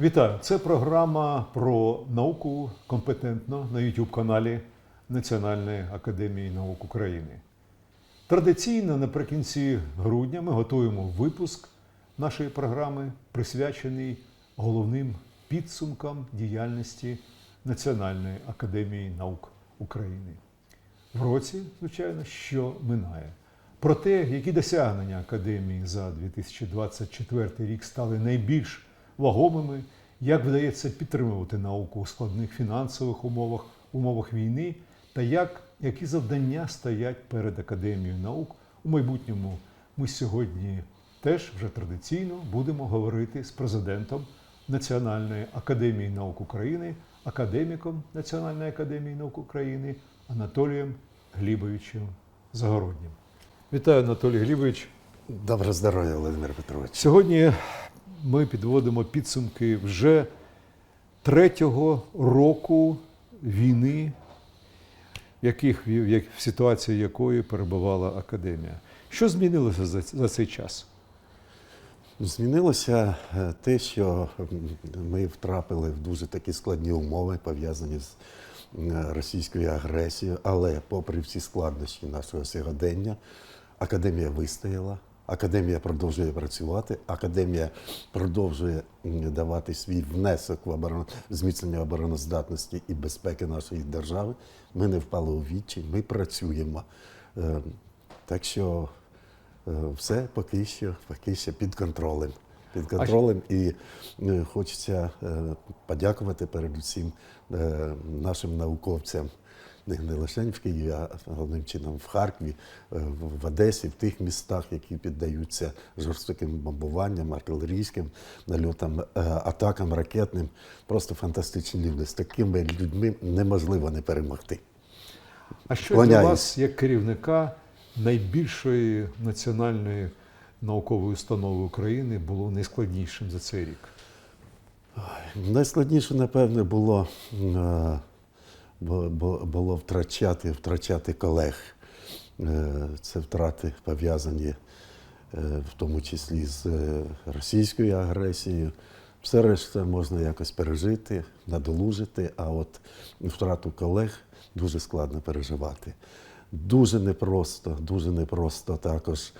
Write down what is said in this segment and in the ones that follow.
Вітаю! Це програма про науку компетентно на youtube каналі Національної академії наук України. Традиційно наприкінці грудня ми готуємо випуск нашої програми, присвячений головним підсумкам діяльності Національної академії наук України. В році, звичайно, що минає. Про те, які досягнення академії за 2024 рік стали найбільш вагомими, як вдається підтримувати науку у складних фінансових умовах, умовах війни, та як, які завдання стоять перед Академією наук у майбутньому. Ми сьогодні теж вже традиційно будемо говорити з президентом Національної академії наук України, академіком Національної академії наук України Анатолієм Глібовичем Загороднім. Вітаю, Анатолій Глібович. Добре здоров'я, Володимир Петрович. Сьогодні ми підводимо підсумки вже третього року війни, в яких в ситуації якої перебувала академія. Що змінилося за, за цей час? Змінилося е, те, що ми втрапили в дуже такі складні умови, пов'язані з російською агресією, але попри всі складнощі нашого сьогодення, академія вистояла. Академія продовжує працювати, академія продовжує давати свій внесок в оборон... зміцнення обороноздатності і безпеки нашої держави. Ми не впали у відчай, ми працюємо. Е, Так що Е, Все поки що, поки що під контролем. Під контролем і е, хочеться подякувати передусім е, нашим науковцям. Не не лише в Києві, а головним чином в Харкові, е, в Одесі, в тих містах, які піддаються жорстоким бомбуванням, артилерійським нальотам, е, атакам ракетним. Просто фантастичні люди. З такими людьми неможливо не перемогти. А що для вас, як керівника найбільшої національної наукової установи України, було найскладнішим за цей рік? Найскладніше, напевне, було, е, було втрачати, втрачати колег. Е, Це втрати пов'язані е, в тому числі з е, російською агресією. Все решта можна якось пережити, надолужити, а от втрату колег дуже складно переживати. Дуже непросто, дуже непросто також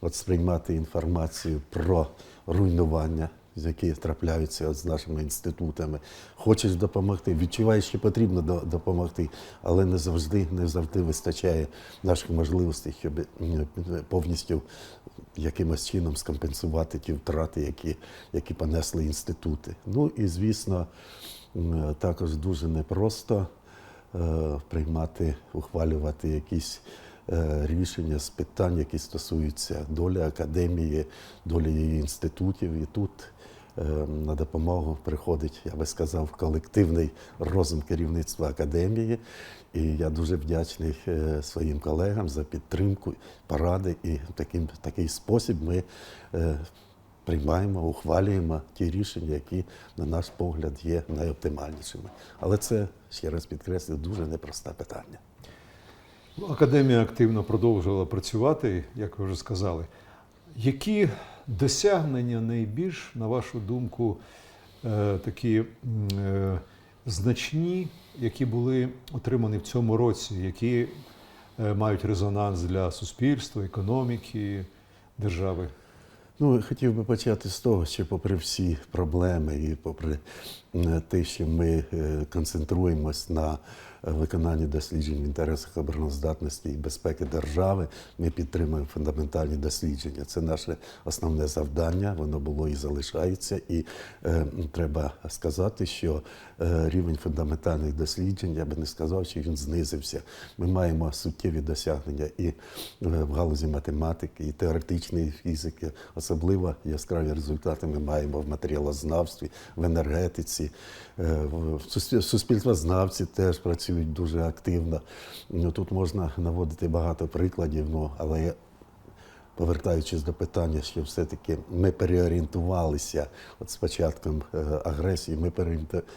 от сприймати інформацію про руйнування, які трапляються з нашими інститутами. Хочеш допомогти, відчуваєш, що потрібно до- допомогти, але не завжди, не завжди вистачає наших можливостей, щоб повністю якимось чином скомпенсувати ті втрати, які, які понесли інститути. Ну і звісно, також дуже непросто е, приймати, ухвалювати якісь е, рішення з питань, які стосуються долі академії, долі її інститутів. І тут на допомогу приходить, я би сказав, колективний розум керівництва академії. І я дуже вдячний е, своїм колегам за підтримку, поради. І таким, такий спосіб ми е, приймаємо, ухвалюємо ті рішення, які, на наш погляд, є найоптимальнішими. Але це, ще раз підкреслю, дуже непросте питання. Академія активно продовжувала працювати, як ви вже сказали. Які досягнення найбільш, на вашу думку, е, такі е, значні, які були отримані в цьому році, які е, мають резонанс для суспільства, економіки, держави? Ну, хотів би почати з того, що попри всі проблеми і попри те, що ми концентруємось на виконанні досліджень в інтересах обороноздатності і безпеки держави, ми підтримуємо фундаментальні дослідження. Це наше основне завдання, воно було і залишається. І е, треба сказати, що е, рівень фундаментальних досліджень, я би не сказав, що він знизився. Ми маємо суттєві досягнення і е, в галузі математики, і теоретичної фізики. Особливо яскраві результати ми маємо в матеріалознавстві, в енергетиці. Е, в суспіль- Суспільствознавці теж працюють дуже активно. Ну, Тут можна наводити багато прикладів, ну, але повертаючись до питання, що все-таки ми переорієнтувалися от з початком е, агресії, ми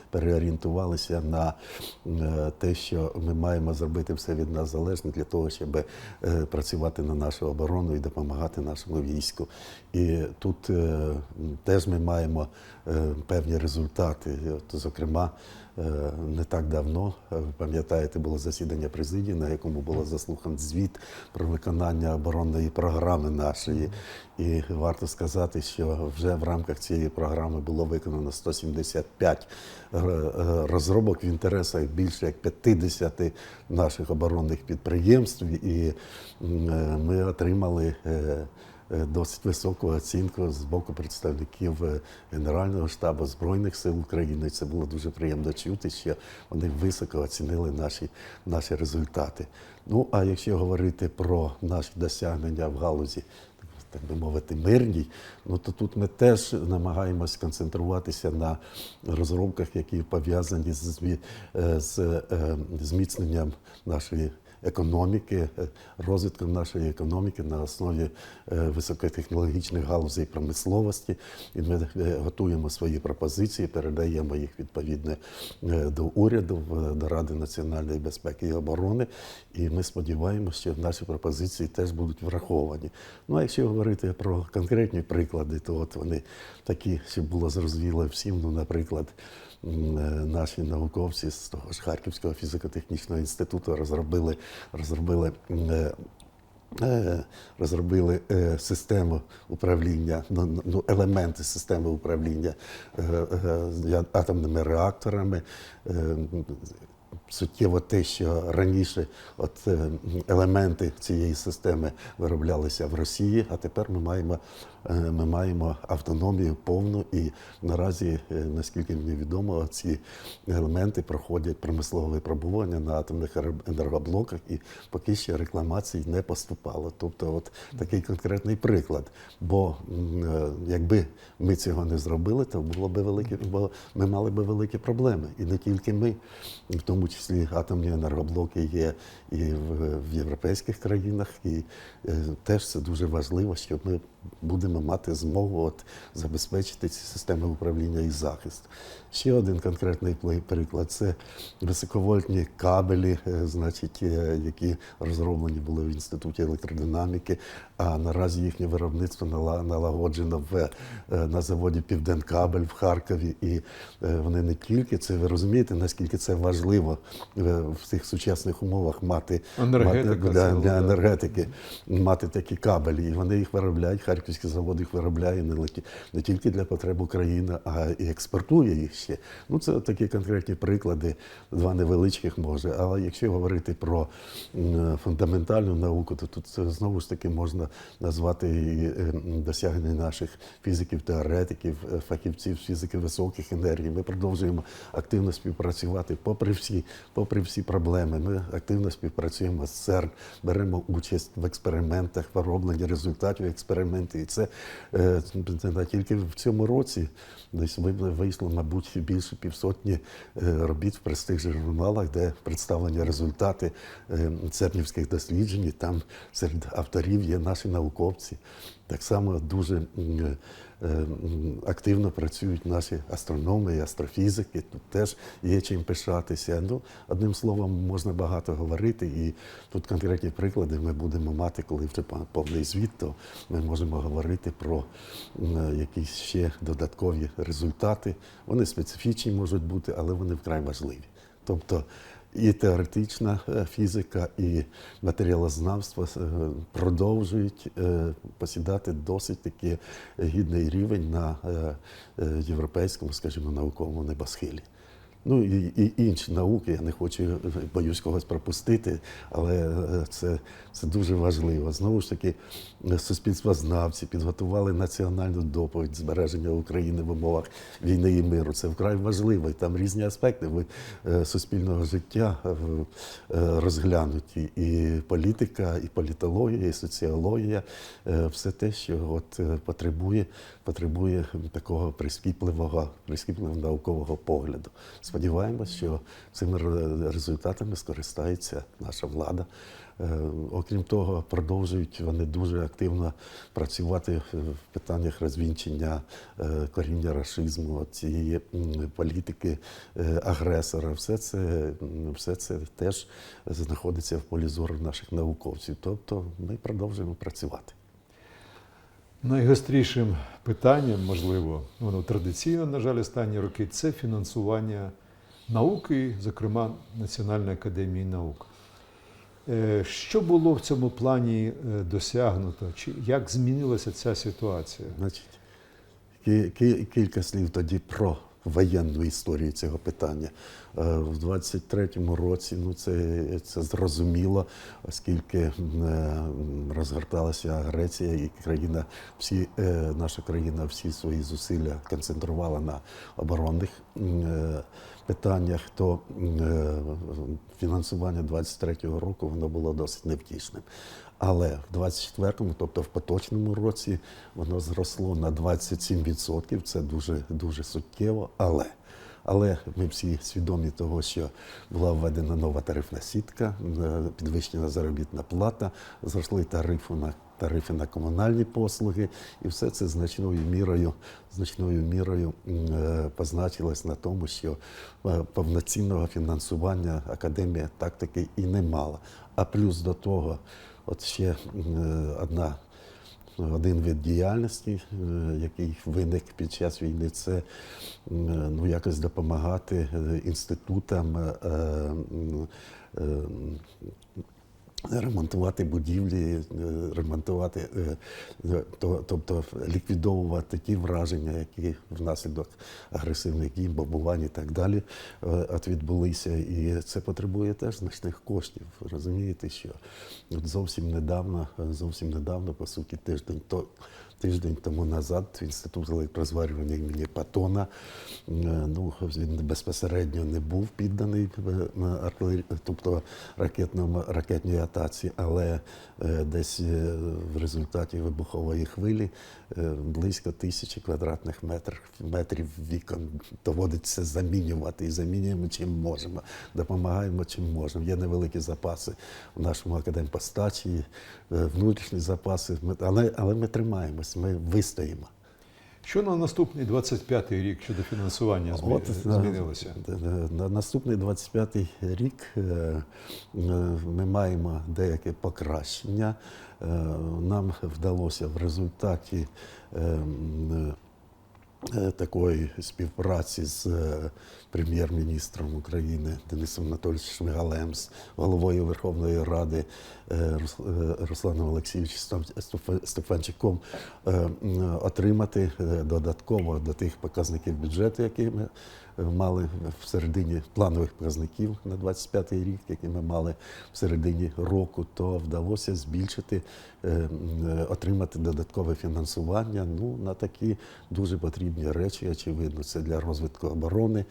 переорієнтувалися на е, те, що ми маємо зробити все від нас залежне для того, щоб е, працювати на нашу оборону і допомагати нашому війську. І тут теж ми маємо певні результати. От, зокрема, не так давно, е, пам'ятаєте, було засідання президії, на якому було заслуханий звіт про виконання оборонної програми нашої. І варто сказати, що вже в рамках цієї програми було виконано 175 е, е, розробок в інтересах більше як 50 наших оборонних підприємств, і е, ми отримали. Е, Досить високу оцінку з боку представників е, Генерального штабу Збройних сил України. Це було дуже приємно чути, що вони високо оцінили наші, наші результати. Ну а якщо говорити про наші досягнення в галузі так би мовити, мирній, ну то тут ми теж намагаємось концентруватися на розробках, які пов'язані з е, зміцненням нашої економіки, розвитком нашої економіки на основі е, високотехнологічних галузей промисловості. І ми е, готуємо свої пропозиції, передаємо їх відповідно е, до уряду, до Ради національної безпеки і оборони. І ми сподіваємося, що наші пропозиції теж будуть враховані. Ну а якщо говорити про конкретні приклади, то от вони такі, щоб було зрозуміло всім, ну, наприклад. Наші науковці з того ж Харківського фізико-технічного інституту розробили, розробили е, е, розробили е, систему управління, ну, ну, елементи системи управління атомними реакторами. Суттєво те, що раніше от елементи цієї системи вироблялися в Росії, а тепер ми маємо, ми маємо автономію повну і наразі, е, наскільки мені відомо, ці елементи проходять промислове випробування на атомних енергоблоках, і поки ще рекламацій не поступало. Тобто, от такий конкретний приклад. Бо е, якби ми цього не зробили, то було би велике, бо ми мали би великі проблеми. І не тільки ми, в тому числі атомні енергоблоки є і в, європейських країнах, і е, теж це дуже важливо, що ми будемо мати змогу от, забезпечити ці системи управління і захист. Ще один конкретний приклад це високовольтні кабелі, е, значить, е, які розроблені були в інституті електродинаміки. А наразі їхнє виробництво нала- налагоджено в, е, на заводі Південкабель в Харкові. І вони не тільки це, ви розумієте, наскільки це важливо в цих сучасних умовах мати Енергетика мати, да. для енергетики, мати такі кабелі. І вони їх виробляють, Харківський завод їх виробляє не тільки для потреб України, а і експортує їх ще. Ну, це такі конкретні приклади, два невеличких може. Але якщо говорити про фундаментальну науку, то тут це знову ж таки можна назвати е, досягнення наших фізиків, теоретиків, е, фахівців фізики високих енергій. Ми продовжуємо активно співпрацювати попри всі, попри всі проблеми. Ми активно співпрацюємо з ЦЕРН, беремо участь в експериментах, виробленні результатів експериментів. І е, це не тільки в цьому році. Десь вийшло, мабуть, більше півсотні е, робіт в престижних журналах, де представлені результати е, цернівських досліджень. Там серед авторів є наші науковці. Так само дуже е, активно працюють наші астрономи і астрофізики. Тут теж є чим пишатися. Ну, одним словом, можна багато говорити, і тут конкретні приклади ми будемо мати, коли вже повний звіт, то ми можемо говорити про якісь ще додаткові результати. Вони специфічні можуть бути, але вони вкрай важливі. Тобто і теоретична е, фізика, і матеріалознавство е, продовжують е, посідати досить таки гідний рівень на європейському, скажімо, науковому небосхилі. Ну і, і інші науки, я не хочу е, боюсь когось пропустити, але е, це, це дуже важливо. Знову ж таки, е, суспільствознавці підготували національну доповідь збереження України в умовах війни і миру. Це вкрай важливо. І там різні аспекти е, суспільного життя е, е, розглянуті. І політика, і політологія, і соціологія е, все те, що от е, потребує, потребує такого прискіпливого, прискіпливого наукового погляду. Сподіваємось, що цими результатами скористається наша влада. Е, Окрім того, продовжують вони дуже активно працювати в питаннях розвінчення е, коріння рашизму, цієї політики е, агресора. Все це, все це теж знаходиться в полі зору наших науковців. Тобто ми продовжуємо працювати. Найгострішим питанням, можливо, воно традиційно, на жаль, останні роки, це фінансування науки, зокрема Національної академії наук. Е, Що було в цьому плані е, досягнуто? Чи як змінилася ця ситуація? Значить, кілька слів тоді про воєнну історію цього питання. Е, В 23-му році ну, це, це зрозуміло, оскільки е, розгорталася агресія, і країна, всі, е, наша країна всі свої зусилля концентрувала на оборонних питаннях, то фінансування 23-го року воно було досить невтішним. Але в 24-му, тобто в поточному році, воно зросло на 27%. Це дуже дуже суттєво. Але але ми всі свідомі того, що була введена нова тарифна сітка, е, підвищена заробітна плата, зросли тарифи на тарифи на комунальні послуги, і все це значною мірою, значною мірою е, позначилось на тому, що е, повноцінного фінансування академія так таки і не мала. А плюс до того, от ще е, одна один вид діяльності, е, який виник під час війни, це е, ну, якось допомагати інститутам ремонтувати будівлі, е, ремонтувати, е, е, тобто ліквідовувати ті враження, які внаслідок агресивних дій, бабувань і так далі відбулися. І це потребує теж значних коштів. Розумієте, що от зовсім недавно, зовсім недавно, по суті, тиждень то. Тиждень тому назад інститут електрозварювання імені Патона, е, ну він безпосередньо не був підданий е, тобто ракетному ракетній атаці, але е, десь в результаті вибухової хвилі близько тисячі квадратних метрів, метрів вікон доводиться замінювати. І замінюємо чим можемо, допомагаємо чим можемо. Є невеликі запаси в нашому академпостачі, внутрішні запаси, але, але ми тримаємось, ми вистоїмо. Що на наступний 25-й рік щодо фінансування От, е, змінилося? е, На наступний 25-й рік е, е, ми маємо деяке покращення. Е, Нам вдалося в результаті е, е, такої співпраці з е, прем'єр-міністром України Денисом Анатольовичем Шмигалем, з головою Верховної Ради е, е, Русланом Олексійовичем Стеф- Стеф- Стефанчуком е, отримати додатково до тих показників бюджету, які ми мали в середині планових показників на 25-й рік, які ми мали в середині року, то вдалося збільшити, отримати додаткове фінансування ну, на такі дуже потрібні речі. Очевидно, це для розвитку оборони,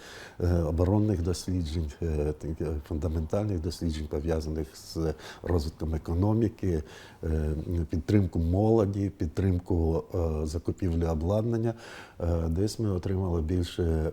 оборонних досліджень, е, е, фундаментальних досліджень, пов'язаних з розвитком економіки, е, підтримку молоді, підтримку е, закупівлі обладнання. Е, Десь ми отримали більше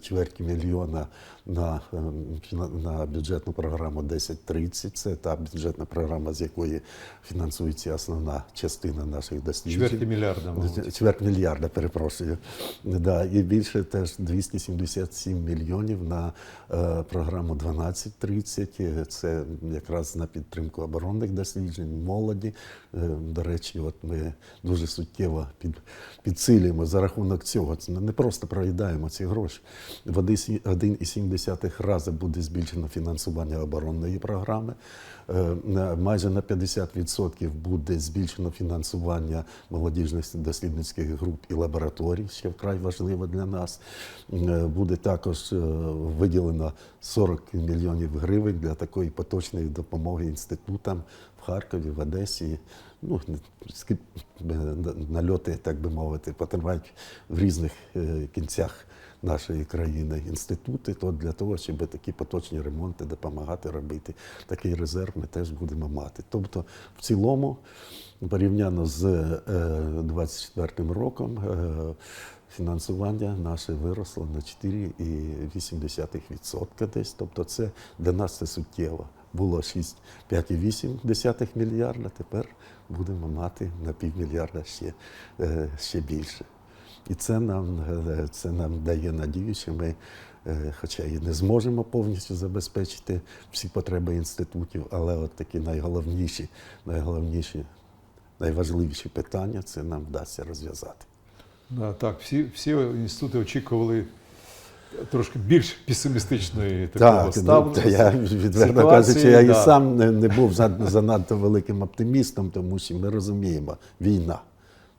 чверті мільйона на, е, на бюджетну програму 1030. Це та бюджетна програма, з якої фінансується основна частина наших досліджень. Чверті мільярда, мабуть. Чверть мільярда, перепрошую. Да, і більше теж 277 мільйонів на е, програму 1230. Е, Це якраз на підтримку оборонних досліджень, молоді. Е, до речі, от ми дуже суттєво під, підсилюємо за рахунок цього. Це не просто проїдаємо ці гроші. В 1,7 рази буде збільшено фінансування оборонної програми. Е, Майже на 50% буде збільшено фінансування молодіжних дослідницьких груп і лабораторій, що вкрай важливо для нас. Е, Буде також е, виділено 40 мільйонів гривень для такої поточної допомоги інститутам в Харкові, в Одесі. Ну, нальоти, так би мовити, потримають в різних кінцях нашої країни інститути, то для того, щоб такі поточні ремонти допомагати робити. Такий резерв ми теж будемо мати. Тобто, в цілому, порівняно з е, 24 роком, е, фінансування наше виросло на 4,8% десь. Тобто це для нас це суттєво. Було 6, 5,8 мільярда, тепер будемо мати на півмільярда ще, е, ще більше. І це нам, е, це нам дає надію, що ми, е, хоча і не зможемо повністю забезпечити всі потреби інститутів, але от такі найголовніші, найголовніші, найважливіші питання це нам вдасться розв'язати. Так, всі, всі інститути очікували трошки більш песимістичної такого ну, ставлення. та я відверто кажучи, я і сам не, не був занадто великим оптимістом, тому що ми розуміємо, війна.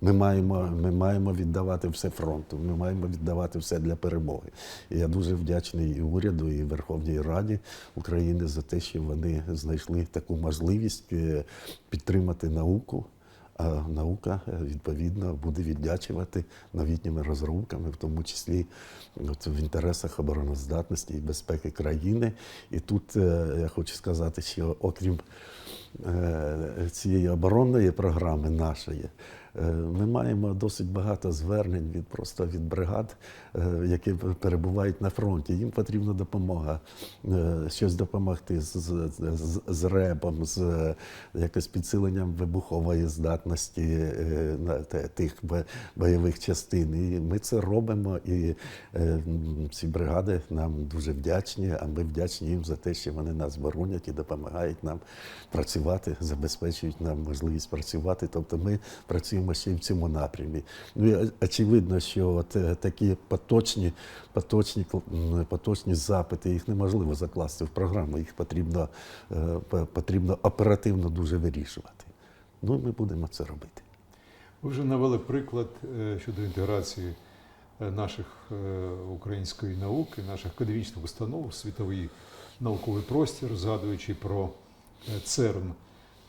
Ми маємо, ми маємо віддавати все фронту, ми маємо віддавати все для перемоги. І я дуже вдячний і уряду, і Верховній Раді України за те, що вони знайшли таку можливість е, підтримати науку. А наука е, відповідно буде віддячувати новітніми розробками, в тому числі в інтересах обороноздатності і безпеки країни. І тут е, я хочу сказати, що окрім цієї оборонної програми нашої, ми маємо досить багато звернень від просто від бригад, е, які перебувають на фронті. Їм потрібна допомога, е, щось допомогти з, з, з, ребом, з е, якось підсиленням вибухової здатності е, тих бойових частин. І ми це робимо. І е, ці бригади нам дуже вдячні. А ми вдячні їм за те, що вони нас боронять і допомагають нам працювати, забезпечують нам можливість працювати. Тобто ми працюємо ще й в цьому напрямі. Ну очевидно, що от е, такі поточні, поточні, поточні запити їх неможливо закласти в програму. Їх потрібно, е, потрібно оперативно дуже вирішувати. Ну, ми будемо це робити. Ви вже навели приклад е, щодо інтеграції е, наших е, української науки, наших академічних установ світовий науковий простір, згадуючи про е, ЦЕРН.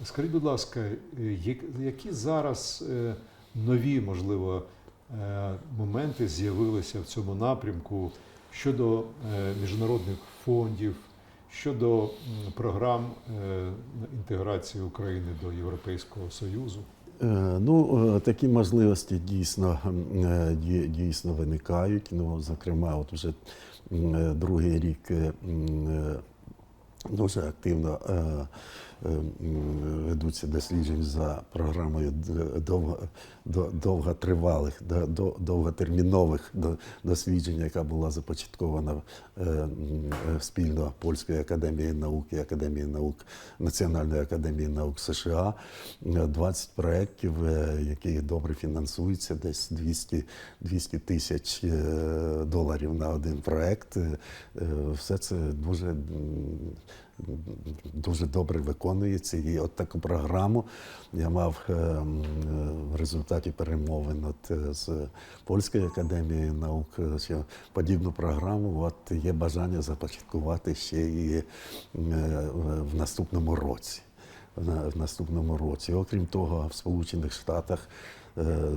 Скажіть, будь ласка, е, які зараз е, нові, можливо, е, моменти з'явилися в цьому напрямку щодо міжнародних фондів, щодо програм інтеграції України до Європейського Союзу? Ну, такі можливості дійсно, дійсно виникають. Ну, зокрема, от вже другий рік дуже активно ведуться дослідження за програмою довго, до- довготривалих, до- до- довготермінових досліджень, яка була започаткована е, е, спільно Польською академією наук і Академією наук Національної академії наук США. Е, 20 проєктів, е, які добре фінансуються, десь 200, 200 тисяч е, доларів на один проєкт. Е, е, Все це дуже дуже добре виконується. І от таку програму я мав е, м, е, в результаті перемовин от, е, з Польською академією наук, е, що подібну програму от, є бажання започаткувати ще і в наступному році. В наступному році. Окрім того, в Сполучених Штатах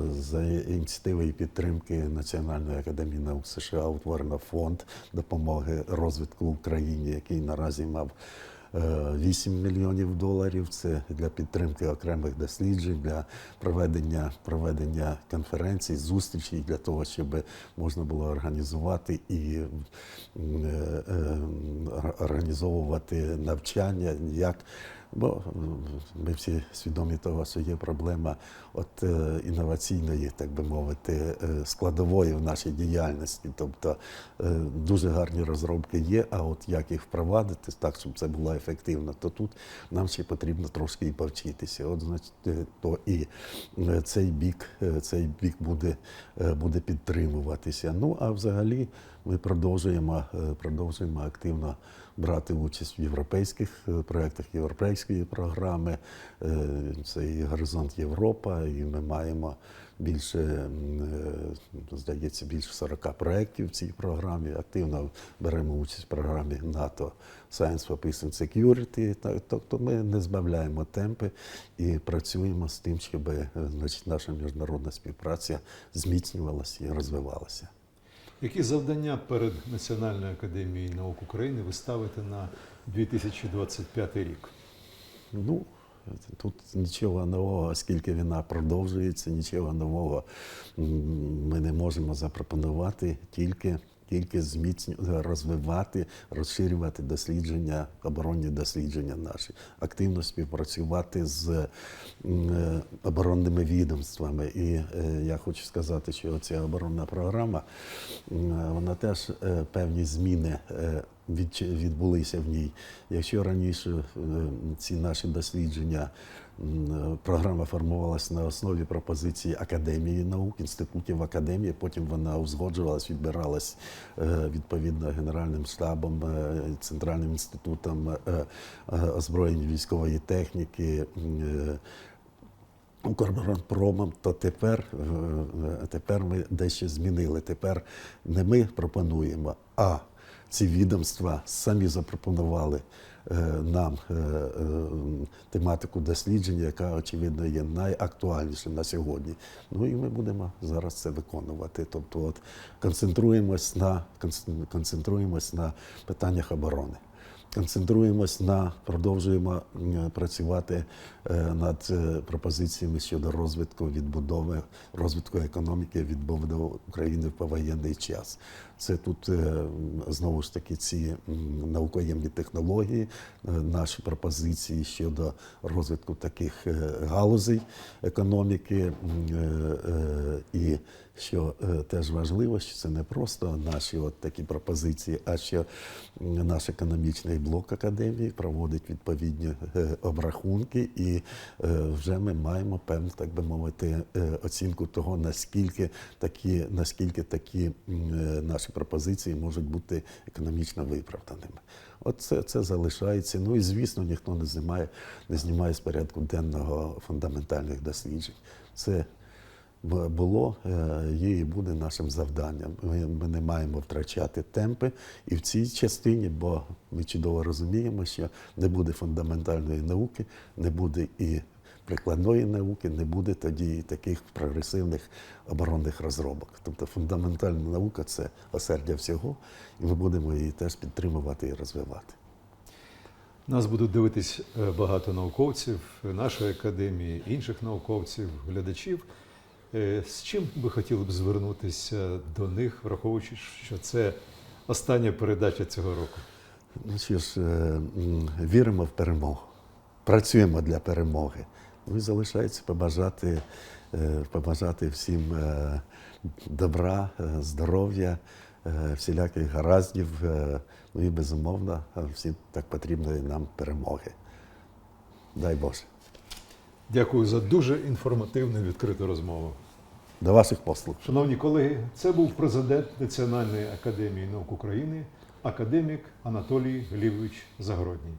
за ініціативи і підтримки Національної академії наук США утворено фонд допомоги розвитку Україні, який наразі мав е, 8 мільйонів доларів. Це для підтримки окремих досліджень, для проведення, проведення конференцій, зустрічей, для того, щоб можна було організувати і е, е, організовувати навчання, як Бо ми всі свідомі того, що є проблема от е, інноваційної, так би мовити, е, складової в нашій діяльності. Тобто е, дуже гарні розробки є, а от як їх впровадити так, щоб це було ефективно, то тут нам ще потрібно трошки і повчитися. От значить, то і цей бік, цей бік буде, буде підтримуватися. Ну а взагалі ми продовжуємо, продовжуємо активно брати участь в європейських е, проєктах європейської програми. Е, Це і Горизонт Європа, і ми маємо більше, е, здається, більше 40 проєктів в цій програмі. Активно беремо участь в програмі НАТО Science for Peace and Security. Тобто ми не збавляємо темпи і працюємо з тим, щоб значить, наша міжнародна співпраця зміцнювалася і розвивалася. Які завдання перед Національною академією наук України ви ставите на 2025 рік? Ну, Тут нічого нового, оскільки війна продовжується, нічого нового ми не можемо запропонувати, тільки, тільки зміцню- розвивати, розширювати дослідження, оборонні дослідження наші, активно співпрацювати з е, оборонними відомствами. І е, я хочу сказати, що ця оборонна програма, м, вона теж е, певні зміни. е, відбулися в ній. Якщо раніше е, ці наші дослідження, е, програма формувалася на основі пропозиції Академії наук, інститутів академії, потім вона узгоджувалась, відбиралась е, відповідно Генеральним штабом, е, Центральним інститутом е, е, озброєнь військової техніки. е, Укроборонпромом, то тепер, е, е, тепер ми дещо змінили. Тепер не ми пропонуємо, а ці відомства самі запропонували е, нам е, е, тематику дослідження, яка очевидно є найактуальнішою на сьогодні. Ну і ми будемо зараз це виконувати. Тобто, от концентруємось на конц- концентруємось на питаннях оборони. Концентруємось на продовжуємо працювати е, над е, пропозиціями щодо розвитку відбудови, розвитку економіки, відбудови України в повоєнний час. Це тут е, знову ж таки ці наукоємні технології, наші пропозиції щодо розвитку таких галузей економіки. І що е, теж важливо, що це не просто наші от такі пропозиції, а що наш економічний блок академії проводить відповідні е, обрахунки, і е, вже ми маємо певну, так би мовити, оцінку того, наскільки такі, наскільки такі наші пропозиції можуть бути економічно виправданими. От це, це залишається. Ну і звісно, ніхто не знімає, не знімає з порядку денного фундаментальних досліджень. Це було, е, є і буде нашим завданням. Ми, ми не маємо втрачати темпи і в цій частині, бо ми чудово розуміємо, що не буде фундаментальної науки, не буде і прикладної науки, не буде тоді і таких прогресивних оборонних розробок. Тобто фундаментальна наука це осердя всього, і ми будемо її теж підтримувати і розвивати. Нас будуть дивитись е, багато науковців нашої академії, інших науковців, глядачів. Е, З чим ви хотіли б звернутися до них, враховуючи, що це остання передача цього року? Ну що ж, е, віримо в перемогу, працюємо для перемоги. Ну і залишається побажати, е, побажати всім добра, здоров'я, всіляких гараздів, ну і безумовно, всім так потрібної нам перемоги. Дай Боже. Дякую за дуже інформативну відкриту розмову. До ваших послуг. Шановні колеги, це був президент Національної академії наук України, академік Анатолій Глівович Загородній.